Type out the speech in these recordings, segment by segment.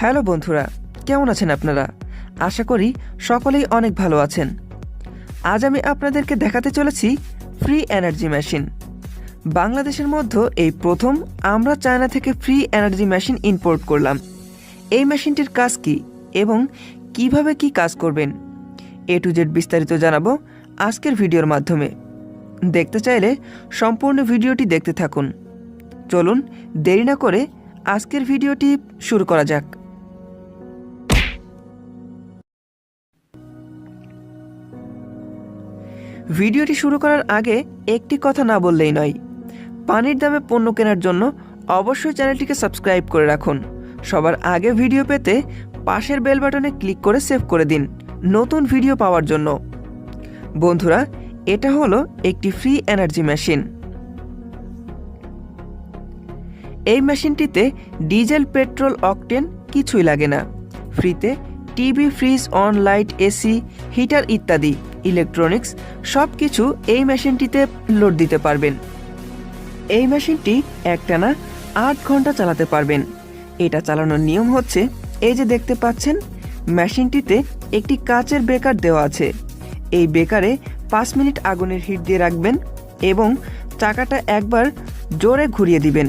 Hello বন্ধুরা, কেমন আছেন আপনারা? আশা করি সকলেই অনেক ভালো আছেন। আজ আমি আপনাদেরকে দেখাতে চলেছি ফ্রি এনার্জি মেশিন বাংলাদেশের মধ্যে এই প্রথম আমরা চায়না থেকে ফ্রি এনার্জি মেশিন ইম্পোর্ট করলাম। এই মেশিনটির কাজ কি এবং কীভাবে কি কাজ করবেন? এ টু জেড বিস্তারিত জানাব আজকের ভিডিওর মাধ্যমে। দেখতে চাইলে সম্পূর্ণ ভিডিওটি দেখতে থাকুন। চলুন দেরি না করে আজকের ভিডিওটি শুরু করা যাক। ভিডিওটি শুরু করার আগে একটি কথা না বললেই নয়, পানির দামে পণ্য কেনার জন্য অবশ্যই চ্যানেলটিকে সাবস্ক্রাইব করে রাখুন। সবার আগে ভিডিও পেতে পাশের বেল বাটনে ক্লিক করে সেভ করে দিন নতুন ভিডিও পাওয়ার জন্য। বন্ধুরা, এটা হলো একটি ফ্রি এনার্জি মেশিন এই মেশিনটিতে ডিজেল, পেট্রোল, অকটেন কিছুই লাগে না। ফ্রিতে TV, fridge, on, light, AC, heater ইত্যাদি, ইলেকট্রনিক্স সব কিছু এই মেশিনটিতে লোড দিতে পারবেন। এই মেশিনটি একটানা আট ঘণ্টা চালাতে পারবেন। এটা চালানোর নিয়ম হচ্ছে, এই যে দেখতে পাচ্ছেন, মেশিনটিতে একটি কাচের বেকার দেওয়া আছে। এই বেকারে পাঁচ মিনিট আগুনের হিট দিয়ে রাখবেন এবং চাকাটা একবার জোরে ঘুরিয়ে দিবেন।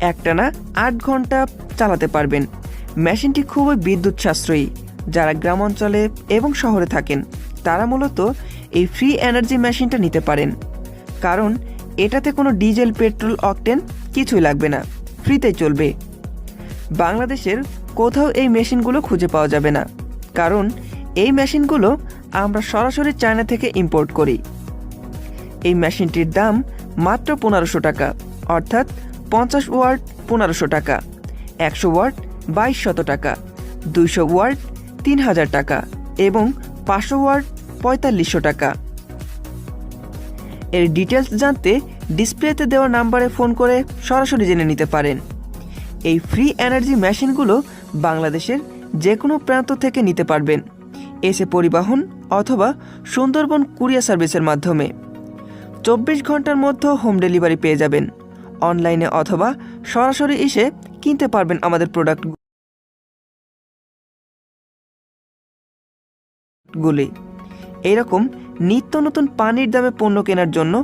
একটানা আট ঘণ্টা চালাতে পারবেন। মেশিনটি খুবই বিদ্যুৎ সাশ্রয়ী। যারা গ্রাম অঞ্চলে এবং শহরে থাকেন, তারা মূলত এই ফ্রি এনার্জি মেশিনটা নিতে পারেন। কারণ এটাতে কোনো ডিজেল, পেট্রোল অকটেন কিছুই লাগবে না। ফ্রিতেই চলবে। বাংলাদেশের কোথাও এই মেশিনগুলো খুঁজে পাওয়া যাবে না। কারণ এই মেশিনগুলো আমরা সরাসরি চায়না থেকে ইম্পোর্ট করি। এই মেশিনটির দাম মাত্র পনেরোশো টাকা। অর্থাৎ পঞ্চাশ ওয়ার্ড পনেরোশো টাকা, একশো ওয়ার্ড বাইশ শত টাকা, দুইশো ওয়ার্ড তিন হাজার টাকা এবং পাঁচশো ওয়ার্ড পঁয়তাল্লিশশো টাকা। এর ডিটেলস জানতে ডিসপ্লেতে দেওয়া নাম্বারে ফোন করে সরাসরি জেনে নিতে পারেন। এই ফ্রি এনার্জি মেশিনগুলো বাংলাদেশের যে কোনো প্রান্ত থেকে নিতে পারবেন। এসে পরিবহন অথবা সুন্দরবন কুরিয়ার সার্ভিসের মাধ্যমে। চব্বিশ ঘণ্টার মধ্যে হোম ডেলিভারি পেয়ে যাবেন। অনলাইনে অথবা সরাসরি এসে কিনতে পারবেন আমাদের প্রোডাক্টগুলি। এরকম নিত্য নতুন পানির দামে পণ্য কেনার জন্য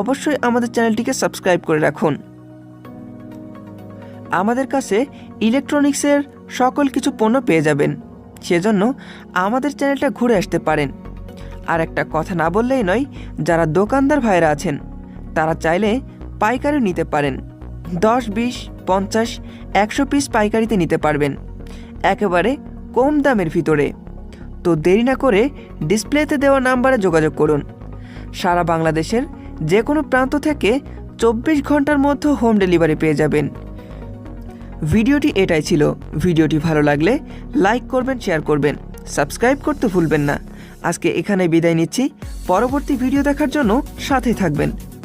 অবশ্যই আমাদের চ্যানেলটিকে সাবস্ক্রাইব করে রাখুন। আমাদের কাছে ইলেকট্রনিক্সের সকল কিছু পণ্য পেয়ে যাবেন, সেজন্য আমাদের চ্যানেলটা ঘুরে আসতে পারেন। আর একটা কথা না বললেই নয়, যারা দোকানদার ভাইরা আছেন, তারা চাইলে পাইকারি নিতে পারেন। দশ, বিশ, পঞ্চাশ, একশো পিস পাইকারিতে নিতে পারবেন। একেবারে কম দামের ভিতরে। তো দেরি না করে ডিসপ্লেতে দেওয়া নাম্বারে যোগাযোগ করুন। সারা বাংলাদেশের যে কোনো প্রান্ত থেকে চব্বিশ ঘণ্টার মধ্যে হোম ডেলিভারি পেয়ে যাবেন। ভিডিওটি এটাই ছিল। ভিডিওটি ভালো লাগলে লাইক করবেন, শেয়ার করবেন। সাবস্ক্রাইব করতে ভুলবেন না। আজকে এখানে বিদায় নিচ্ছি। পরবর্তী ভিডিও দেখার জন্য সাথে থাকবেন।